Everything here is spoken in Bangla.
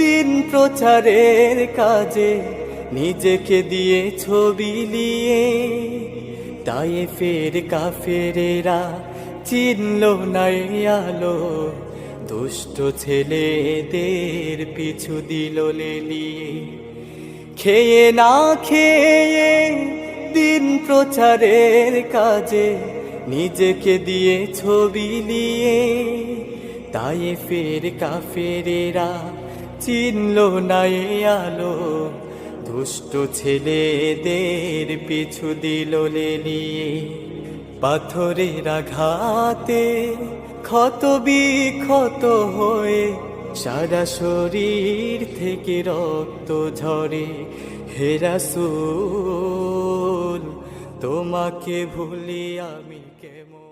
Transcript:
দিন প্রচারের কাজে নিজেকে দিয়ে ছবি নিয়ে তাই ফের কাফেরেরা চিনল নাই আলো, দুষ্ট ছেলেদের পিছু দিল লেলিয়ে। খেয়ে না খেয়ে দিন প্রচারের কাজে নিজেকে দিয়ে ছবি নিয়ে তাই ফের কাফেরেরা চিনল না এ আলো। দুষ্ট ছেলেদের পিছু দিল লেলিয়ে পাথরের আঘাতে ক্ষত বিক্ষত হয়ে সারা শরীর থেকে রক্ত ঝরে। হেরাসুল তোমাকে ভুলি আমি কেমন?